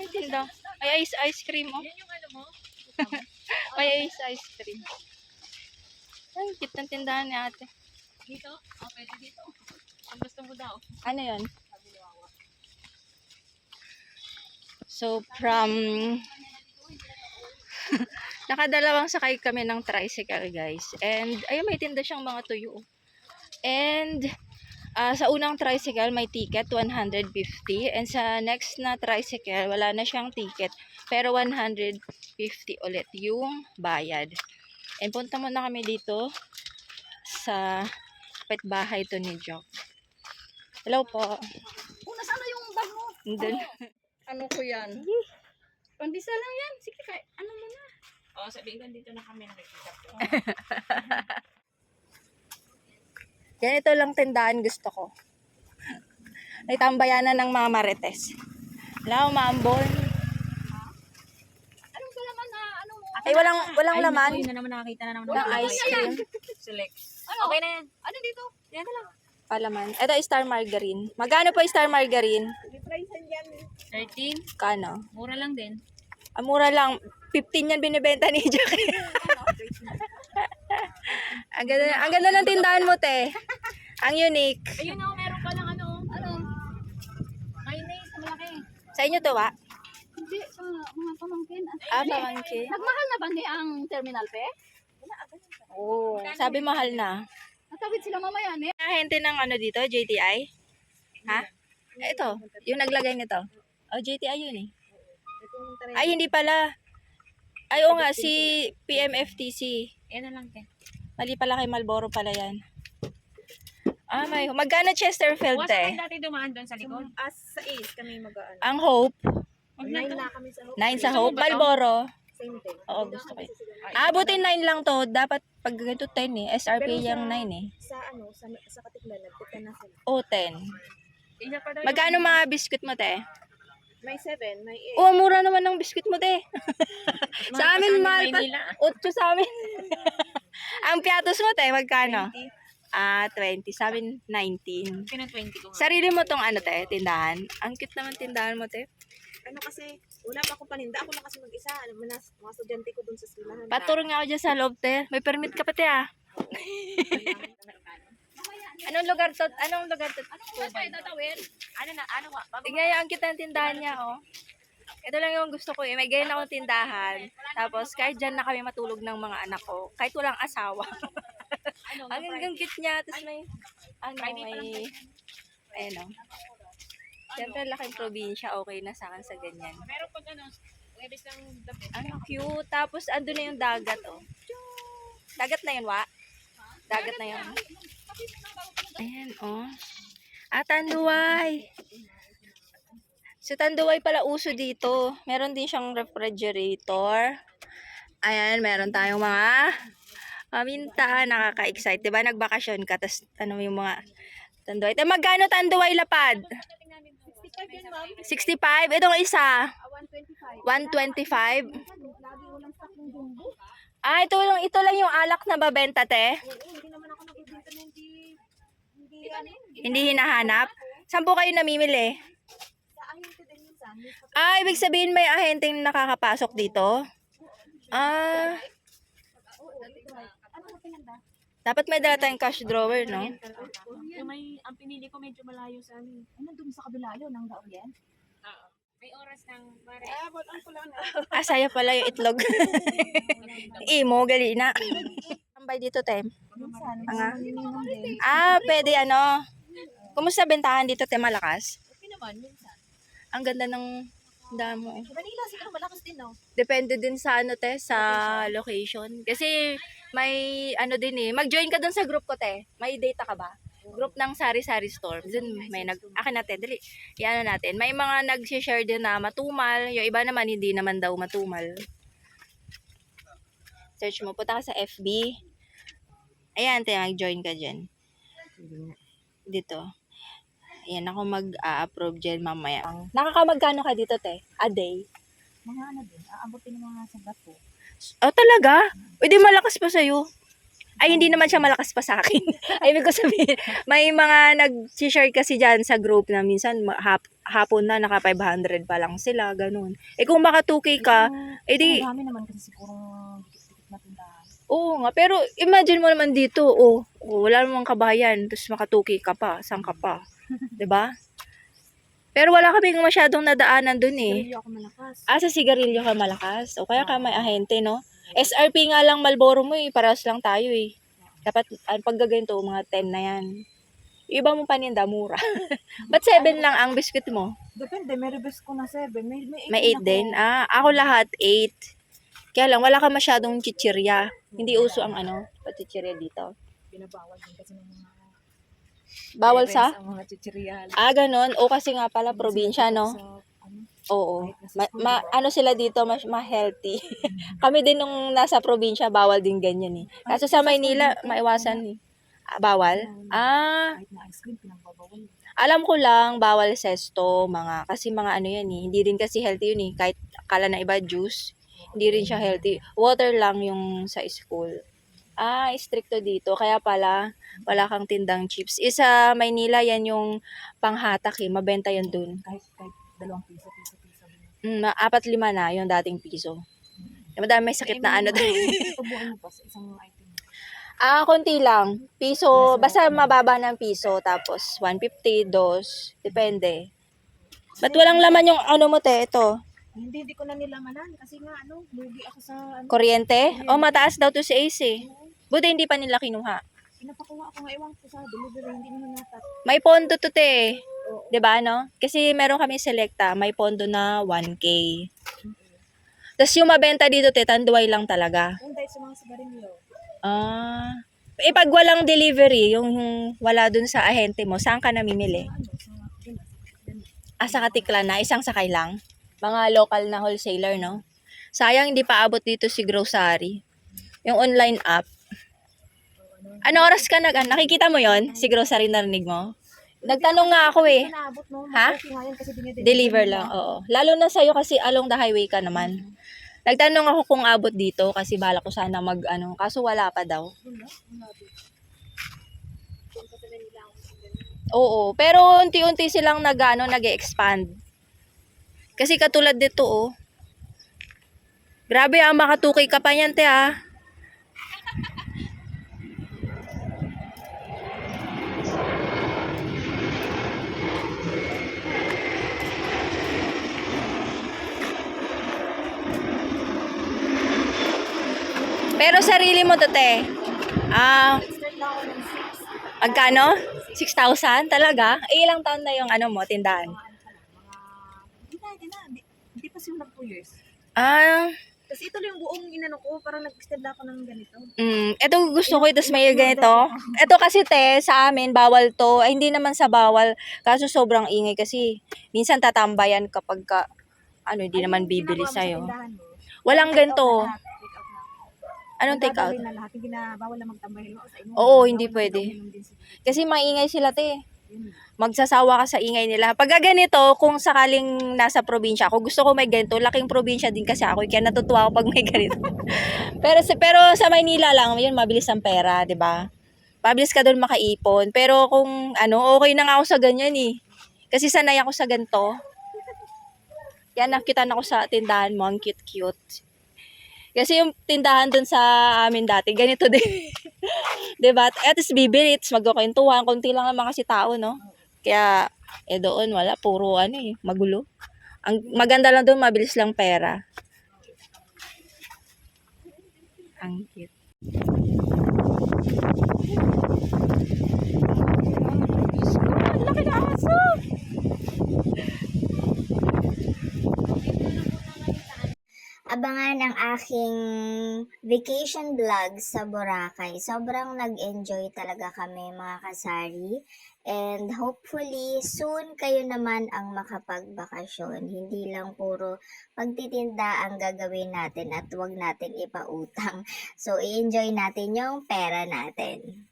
Ay, tinda. May ice ice cream, oh. Yan yung ano mo? May ice ice cream. Ay, cute ng tindahan ni ate. Dito? Oh, pwede dito. Ang gusto mo daw. Ano yon? So, from... Nakadalawang sakay kami ng tricycle, guys. And, ayun, may tinda siyang mga tuyo. And, ah, sa unang tricycle, may ticket, 150. And sa next na tricycle, wala na siyang ticket. Pero 150 ulit yung bayad. And punta muna kami dito sa bahay to ni Jock. Hello po. Oh, nasaan na yung bag mo? Andun. Ano ko yan? Pandisa lang yan. Sige, kay, ano mo na? Oo, oh, sabihin ko dito na kami nakikita ko. Ganito lang tindahan gusto ko. May tambayanan ng mga marites. Hello, maambon. Anong ba naman na, ano mo? Ay, walang, walang Ay, laman. yun na naman nakakita na naman. Ng ice cream. Select. Ano? Okay na yan. Ano dito? Yan na lang. Palaman. Ito, star margarine. Magkano po star margarine? 13. Kano? Mura lang din. Ah, mura lang. 15 yan binibenta ni Jack. ang ganda, ang ganda ng tindahan mo, te. Ang unique. Ayun na, meron pa lang ano. Ano? Mayonnaise na malaki. Sa inyo to, wa? Hindi, sa mga pamangkin. Ah, pamangkin. Nagmahal na ba ni ang terminal pe? Oo. Sabi mahal na. Natawid sila mamaya ni. Ahente ng ano dito, JTI? Ha? Eh, Ito, yung naglagay nito. Oh, JTI yun eh. Ay, hindi pala. Ay, oo nga, si PMFTC. Yan na lang, te. Mali pala kay Malboro pala yan. Ah, may. Magkano Chesterfield, Bukas te? kami dati dumaan doon sa likod. As sa is kami mag-aan. Ang Hope. Huwag na to. kami sa Nine sa Gusto mo Hope. ba to? Malboro. same day. Oo, gusto ko yun. Ah, buti 9 lang to. Dapat pag ganito 10 eh. SRP yung 9 eh. Sa ano, sa, sa Katiklan, nagtita na sila. O, 10. Isa pa daw Magkano mga biscuit mo, te? May 7, may 8. Oh, mura naman ng biscuit mo, te. yung- sa amin, mahal pa. Maynila. 8 sa amin. Ang piatos mo, te, magkano? Ah, 20. Sa amin, 19. Kina 20 ko nga. Sarili mo tong ano, te, tindahan. Ang cute naman tindahan mo, te. Ano kasi, una pa ako paninda, ako lang kasi mag-isa. Ano, mga, mga estudyante ko dun sa silahan. Paturo nga ako dyan sa loob, te. May permit ka pa, te, ah. Anong lugar to? Anong lugar to? Saan tayo tatawid? Ano na, ano nga? Tingnan niyo, ang tindahan niya, oh. Ito lang yung gusto ko eh. May ganyan akong tindahan. Tapos, kahit dyan na kami matulog ng mga anak ko. Kahit walang asawa. ano, ang hanggang cute niya. Tapos may, ano, may, ayun oh. Siyempre, laking probinsya. Okay na sa akin sa ganyan. Pero pag ano, Webes ng gabi. Ang cute. Tapos, ando na yung dagat, oh. Dagat na yun, wa? Dagat na yun. Ayan, oh. Ah, Tanduay. Sa Tanduay pala uso dito. Meron din siyang refrigerator. Ayan, meron tayong mga paminta. Nakaka-excite. Diba, nagbakasyon ka. Tapos, ano yung mga Tanduay. Te, magkano Tanduay lapad? 65 yan, ma'am. 65. Itong isa. Ah, 125. 125. Lagi walang stock ng jumbo. Ah, ito lang, ito lang yung alak na babenta, te. Hindi hinahanap. Saan po kayo namimili? Ah, ibig sabihin may ahenteng nakakapasok dito? Ah? Dapat may dala tayong cash drawer, no? Yung may, ang pinili ko medyo malayo sa amin. Ano dun sa kabila yun, ang daon yan? Oo. May oras ng pare. Ah, but ang pula na. Ah, saya pala yung itlog. Imo, gali na. Tambay dito, Tem. Din. ah, pwede ano. Kumusta bentahan dito, Tem? Malakas? Okay naman, minsan. Ang ganda ng damo. Sa Manila, siguro malakas din, no? Depende din sa ano, te, sa location. Kasi may ano din eh. Mag-join ka dun sa group ko, te. May data ka ba? Group ng Sari-Sari Store. Dun may nag... Akin natin, dali. Yan natin. May mga nag-share din na matumal. Yung iba naman, hindi naman daw matumal. Search mo. Punta ka sa FB. Ayan, te, mag-join ka dyan. Dito. Ayan, ako mag-a-approve dyan mamaya. Nakakamagkano ka dito, te? A day? Mga ano din, aabotin ng mga sabat ko. Oh, talaga? Pwede malakas pa sa'yo. Ay, hindi naman siya malakas pa sa akin. Ay, ibig ko sabihin, may mga nag-share kasi dyan sa group na minsan hap- hapon na naka 500 pa lang sila, ganun. Eh kung maka 2K ka, eh di, Ang dami naman kasi dikit-dikit na tindahan. oo nga. Pero imagine mo naman dito, oh, oh wala namang kabayan, tapos maka 2K ka pa, saan ka pa? ba? Pero wala kaming masyadong nadaanan dun eh. Hindi ako malakas. Ah, sa sigarilyo ka malakas. O kaya ka may ahente, no? SRP nga lang Malboro mo eh. Parehas lang tayo eh. Dapat, ang paggaganto, mga 10 na yan. Yung Iba mo paninda, mura. Ba't 7 lang ang biscuit mo? Depende, may reverse ko na 7. May, may 8 May 8 din? Ah, ako lahat 8. Kaya lang, wala ka masyadong chichirya. Hindi uso ang ano, chichirya dito. Binabawal din kasi ng mga Bawal sa? ang mga chichirya. Ah, ganun. O kasi nga pala, probinsya, no? Ano, Oo. Ma, ma- ano sila dito, mas ma-healthy. Kami din nung nasa probinsya, bawal din ganyan eh. Kaso sa Maynila, maiwasan eh. Ah, bawal? Ah, kahit na ice cream, pinagbabawal. alam ko lang, bawal sesto, mga, kasi mga ano yan eh. Hindi rin kasi healthy yun eh. Kahit akala na iba juice, hindi rin siya healthy. Water lang yung sa school. Ah, stricto dito. Kaya pala, wala kang tindang chips. Isa Maynila, yan yung panghatak eh. Mabenta yun dun. Kahit, kahit dalawang piso, piso. Mm, apat lima na yung dating piso. Madami may sakit na ano doon. Tubuan mo pa sa isang item. ah, konti lang. Piso, basta mababa ng piso. Tapos, 150, dos. Depende. Ba't walang laman yung ano mo, te? Ito. Hindi, hindi ko na nilamanan kasi nga ano, lugi ako sa ano. Kuryente? O, mataas daw to si Ace eh. Buti hindi pa nila kinuha. Pinapakuha ako nga ewan ko sa delivery, hindi naman natat. May pondo to, te. Oo. 'Di ba no? Kasi meron kami selecta, may pondo na 1K. Tapos yung mabenta dito, te, tanduay lang talaga. Yung dahil sa mga sigarilyo. Ah. Eh, pag walang delivery, yung wala dun sa ahente mo, saan ka namimili? Ah, sa Katiklan na, isang sakay lang. Mga local na wholesaler, no? Sayang, hindi pa abot dito si grocery. Yung online app. Ano oras ka nag, nakikita mo yon Si grocery narinig mo? Nagtanong nga ako eh. Hindi naabot no. Ha? Kasi Deliver lang, oo. Lalo na sa'yo kasi along the highway ka naman. Nagtanong ako kung abot dito kasi bala ko sana mag ano, kaso wala pa daw. Oo, pero unti-unti silang nag ano, nag-expand. Kasi katulad dito oh. Grabe ah, makatukay ka pa yan te ah. Pero sarili mo to te. Ah, Start na ako ng 6. Magkano? 6,000 talaga? Eh, ilang taon na yung ano mo, tindahan? Hindi na, hindi na. Hindi, pa siya nag 2 years. Ah, Kasi ito lang yung buong inano ko, parang nag-extend ako ng ganito. mm, ito gusto ko, tapos may ganito. Ito kasi te, sa amin, bawal to. Ay, hindi naman sa bawal. Kaso sobrang ingay kasi. Minsan tatambayan kapag ka, ano, hindi naman bibili ginagawa mo sa sa'yo. tindahan mo, Walang ganito. lahat. Anong take out? Na lahat, hindi na bawal na magtambay. Sa inyo, Oo, hindi pwede. Kasi maingay sila te. Magsasawa ka sa ingay nila. Pag ganito, kung sakaling nasa probinsya ako, gusto ko may ganito. Laking probinsya din kasi ako. Kaya natutuwa ako pag may ganito. pero, pero sa Maynila lang, yun, mabilis ang pera, di ba? Mabilis ka doon makaipon. Pero kung ano, okay na nga ako sa ganyan eh. Kasi sanay ako sa ganito. Yan, nakita na ako sa tindahan mo. Ang cute-cute. Kasi yung tindahan dun sa amin dati, ganito din. 'Di ba? At least bibili, tapos magkukwentuhan, konti lang naman kasi tao, no? Kaya, eh doon, wala, puro ano eh, magulo. Ang maganda lang doon, mabilis lang pera. Ang cute. Ang laki na aso! Abangan ang aking vacation vlog sa Boracay. Sobrang nag-enjoy talaga kami mga kasari. And hopefully, soon kayo naman ang makapagbakasyon. Hindi lang puro pagtitinda ang gagawin natin at wag natin ipautang. So, i-enjoy natin yung pera natin.